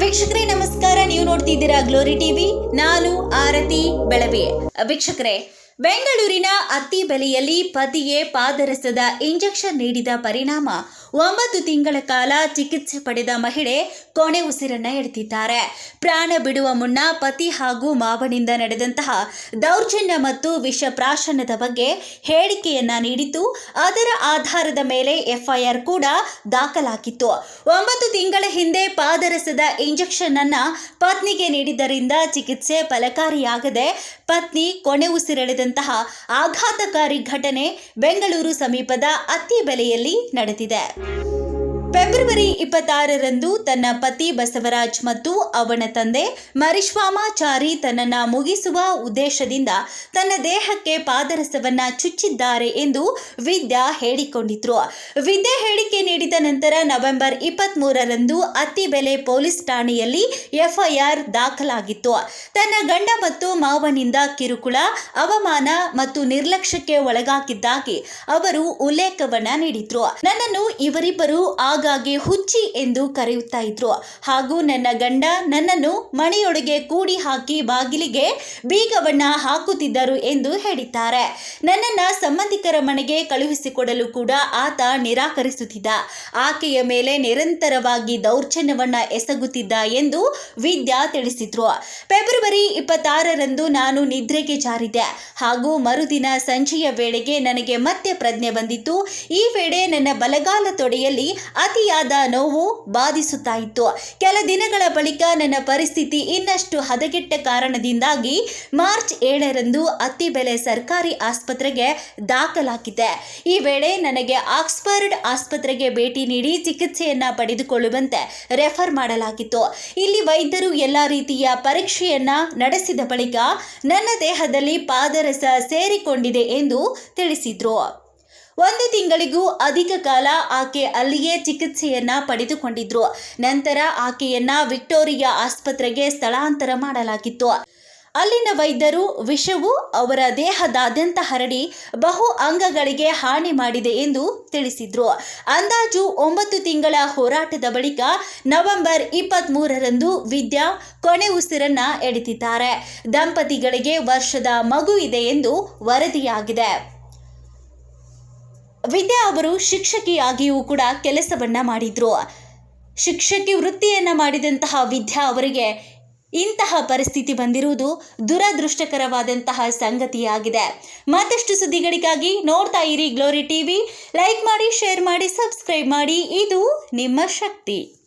ವೀಕ್ಷಕರೇ, ನಮಸ್ಕಾರ. ನೀವು ನೋಡ್ತಿದ್ದೀರಾ ಗ್ಲೋರಿ ಟಿವಿ ನಾನು ಆರತಿ ಬೆಳವೆ. ವೀಕ್ಷಕರೇ, ಬೆಂಗಳೂರಿನ ಅತ್ತಿ ಬೆಲೆಯಲ್ಲಿ ಪತಿಗೆ ಪಾದರಸದ ಇಂಜೆಕ್ಷನ್ ನೀಡಿದ ಪರಿಣಾಮ. ಒಂಬತ್ತು ತಿಂಗಳ ಕಾಲ ಚಿಕಿತ್ಸೆ ಪಡೆದ ಮಹಿಳೆ ಕೊನೆ ಉಸಿರನ್ನ ಎಡ್ತಿದ್ದಾರೆ ಪ್ರಾಣ ಬಿಡುವ ಮುನ್ನ ಪತಿ ಹಾಗೂ ಮಾವನಿಂದ ನಡೆದಂತಹ ದೌರ್ಜನ್ಯ ಮತ್ತು ವಿಷ ಪ್ರಾಶನದ ಬಗ್ಗೆ ಹೇಳಿಕೆಯನ್ನ ನೀಡಿದ್ದು, ಅದರ ಆಧಾರದ ಮೇಲೆ ಎಫ್ಐಆರ್ ಕೂಡ ದಾಖಲಾಗಿತ್ತು. ಒಂಬತ್ತು ತಿಂಗಳ ಹಿಂದೆ ಪಾದರಸದ ಇಂಜೆಕ್ಷನ್ ಅನ್ನ ಪತ್ನಿಗೆ ನೀಡಿದ್ದರಿಂದ ಚಿಕಿತ್ಸೆ ಫಲಕಾರಿಯಾಗದೆ ಪತ್ನಿ ಕೊನೆ ಉಸಿರೆಳೆದಂತಹ ಆಘಾತಕಾರಿ ಘಟನೆ ಬೆಂಗಳೂರು ಸಮೀಪದ ಅತ್ತಿಬೆಲೆಯಲ್ಲಿ ನಡೆದಿದೆ. ಫೆಬ್ರವರಿ ಇಪ್ಪತ್ತಾರರಂದು ತನ್ನ ಪತಿ ಬಸವರಾಜ್ ಮತ್ತು ಅವನ ತಂದೆ ಮರಿಶ್ವಾಮಾಚಾರಿ ತನ್ನನ್ನ ಮುಗಿಸುವ ಉದ್ದೇಶದಿಂದ ತನ್ನ ದೇಹಕ್ಕೆ ಪಾದರಸವನ್ನ ಚುಚ್ಚಿದ್ದಾರೆ ಎಂದು ವಿದ್ಯಾ ಹೇಳಿಕೊಂಡಿದ್ರು. ವಿದ್ಯಾ ಹೇಳಿಕೆ ನೀಡಿದ ನಂತರ ನವೆಂಬರ್ ಇಪ್ಪತ್ತ್ ಮೂರರಂದು ಅತ್ತಿಬೆಲೆ ಪೊಲೀಸ್ ಠಾಣೆಯಲ್ಲಿ ಎಫ್ಐಆರ್ ದಾಖಲಾಗಿತ್ತು. ತನ್ನ ಗಂಡ ಮತ್ತು ಮಾವನಿಂದ ಕಿರುಕುಳ, ಅವಮಾನ ಮತ್ತು ನಿರ್ಲಕ್ಷ್ಯಕ್ಕೆ ಒಳಗಾಗಿದ್ದಾಗಿ ಅವರು ಉಲ್ಲೇಖವನ್ನ ನೀಡಿದ್ರು. ನನ್ನನ್ನು ಇವರಿಬ್ಬರು ಆಗಾಗ್ಗೆ ಹುಚ್ಚಿ ಎಂದು ಕರೆಯುತ್ತಾ ಇದ್ರು. ಹಾಗೂ ನನ್ನ ಗಂಡ ನನ್ನನ್ನು ಮನೆಯೊಳಗೆ ಕೂಡಿ ಹಾಕಿ ಬಾಗಿಲಿಗೆ ಬೀಗವನ್ನ ಹಾಕುತ್ತಿದ್ದರು ಎಂದು ಹೇಳಿದ್ದಾರೆ. ನನ್ನನ್ನ ಸಂಬಂಧಿಕರ ಮನೆಗೆ ಕಳುಹಿಸಿಕೊಡಲು ಕೂಡ ಆತ ನಿರಾಕರಿಸುತ್ತಿದ್ದ. ಆಕೆಯ ಮೇಲೆ ನಿರಂತರವಾಗಿ ದೌರ್ಜನ್ಯವನ್ನ ಎಸಗುತ್ತಿದ್ದ ಎಂದು ವಿದ್ಯಾ ತಿಳಿಸಿದ್ರು. ಫೆಬ್ರವರಿ ಇಪ್ಪತ್ತಾರರಂದು ನಾನು ನಿದ್ರೆಗೆ ಜಾರಿದೆ ಹಾಗೂ ಮರುದಿನ ಸಂಜೆಯ ವೇಳೆಗೆ ನನಗೆ ಮತ್ತೆ ಪ್ರಜ್ಞೆ ಬಂದಿತ್ತು. ಈ ವೇಳೆ ನನ್ನ ಬಲಗಾಲ ತೊಡೆಯಲ್ಲಿ ಅತಿಯಾದ ನೋವು ಬಾಧಿಸುತ್ತಾ ಇತ್ತು. ಕೆಲ ದಿನಗಳ ಬಳಿಕ ನನ್ನ ಪರಿಸ್ಥಿತಿ ಇನ್ನಷ್ಟು ಹದಗೆಟ್ಟ ಕಾರಣದಿಂದಾಗಿ ಮಾರ್ಚ್ ಏಳರಂದು ಅತ್ತಿಬೆಲೆ ಸರ್ಕಾರಿ ಆಸ್ಪತ್ರೆಗೆ ದಾಖಲಾಗಿದೆ ಈ ವೇಳೆ ನನಗೆ ಆಕ್ಸ್ಫರ್ಡ್ ಆಸ್ಪತ್ರೆಗೆ ಭೇಟಿ ನೀಡಿ ಚಿಕಿತ್ಸೆಯನ್ನ ಪಡೆದುಕೊಳ್ಳುವಂತೆ ರೆಫರ್ ಮಾಡಲಾಗಿತ್ತು. ಇಲ್ಲಿ ವೈದ್ಯರು ಎಲ್ಲ ರೀತಿಯ ಪರೀಕ್ಷೆಯನ್ನ ನಡೆಸಿದ ಬಳಿಕ ನನ್ನ ದೇಹದಲ್ಲಿ ಪಾದರಸ ಸೇರಿಕೊಂಡಿದೆ ಎಂದು ತಿಳಿಸಿದ್ರು. ಒಂದು ತಿಂಗಳಿಗೂ ಅಧಿಕ ಕಾಲ ಆಕೆ ಅಲ್ಲಿಯೇ ಚಿಕಿತ್ಸೆಯನ್ನ ಪಡೆದುಕೊಂಡಿದ್ರು. ನಂತರ ಆಕೆಯನ್ನ ವಿಕ್ಟೋರಿಯಾ ಆಸ್ಪತ್ರೆಗೆ ಸ್ಥಳಾಂತರ ಮಾಡಲಾಗಿತ್ತು. ಅಲ್ಲಿನ ವೈದ್ಯರು ವಿಷವು ಅವರ ದೇಹದಾದ್ಯಂತ ಹರಡಿ ಬಹು ಅಂಗಗಳಿಗೆ ಹಾನಿ ಮಾಡಿದೆ ಎಂದು ತಿಳಿಸಿದ್ರು. ಅಂದಾಜು ಒಂಬತ್ತು ತಿಂಗಳ ಹೋರಾಟದ ಬಳಿಕ ನವೆಂಬರ್ ಇಪ್ಪತ್ತ್ ಮೂರರಂದು ವಿದ್ಯಾ ಕೊನೆ ಉಸಿರನ್ನ ಎಡಿತಿದ್ದಾರೆ. ದಂಪತಿಗಳಿಗೆ ವರ್ಷದ ಮಗು ಇದೆ ಎಂದು ವರದಿಯಾಗಿದೆ. ವಿದ್ಯಾ ಅವರು ಶಿಕ್ಷಕಿಯಾಗಿಯೂ ಕೂಡ ಕೆಲಸವನ್ನ ಮಾಡಿದ್ರು. ಶಿಕ್ಷಕಿ ವೃತ್ತಿಯನ್ನ ಮಾಡಿದಂತಹ ವಿದ್ಯಾ ಅವರಿಗೆ ಇಂತಹ ಪರಿಸ್ಥಿತಿ ಬಂದಿರುವುದು ದುರದೃಷ್ಟಕರವಾದಂತಹ ಸಂಗತಿಯಾಗಿದೆ. ಮತ್ತಷ್ಟು ಸುದ್ದಿಗಳಿಗಾಗಿ ನೋಡ್ತಾ ಇರಿ ಗ್ಲೋರಿ ಟಿವಿ ಲೈಕ್ ಮಾಡಿ ಶೇರ್ ಮಾಡಿ ಸಬ್ಸ್ಕ್ರೈಬ್ ಮಾಡಿ. ಇದು ನಿಮ್ಮ ಶಕ್ತಿ.